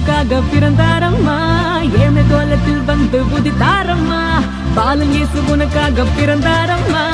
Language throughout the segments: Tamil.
நமக்காக பிறந்தாரம்மா. ஏழை கோலத்தில் வந்து உதித்தாரம்மா. பாலும் இயேசு உனக்காக பிறந்தாரம்மா.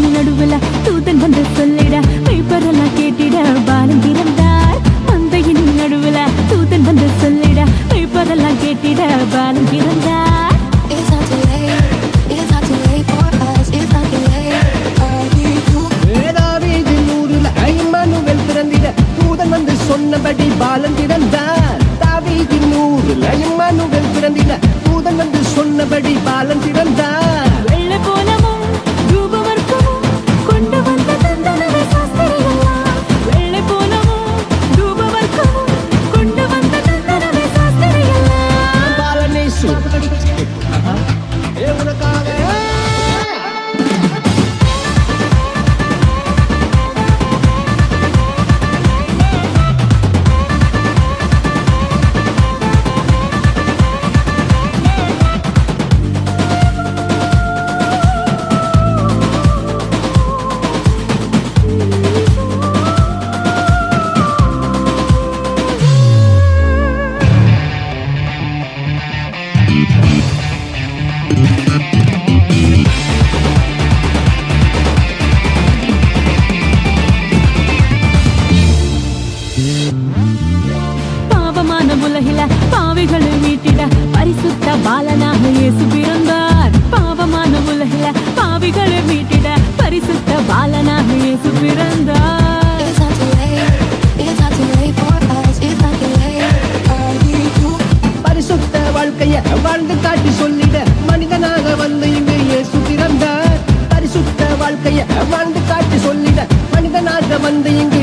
மந்தையின் நடுவுல தூதன் வந்து சொல்லிட மெய்ப்பரெல்லாம் கேட்டிட பாலம் பிறந்தார் மந்தையின் நடுவுல தூதன் வந்து சொல்லிட மெய்ப்பரெல்லாம் கேட்டிட பாலம் பிறந்தார் It's not too late. It's not too late for us. It's not இயேசு பிறந்தார். பாவமான உலகில பாவிகளை மீட்டிட பரிசுத்த பாலனாக இயேசு பிறந்தார். பரிசுத்த வாழ்க்கைய வாழ்ந்து காட்டி சொல்லிட மனிதனாக வந்து இங்கு இயேசு பிறந்தார். பரிசுத்த வாழ்க்கைய வாழ்ந்து காட்டி சொல்லிட மனிதனாக வந்து இங்கு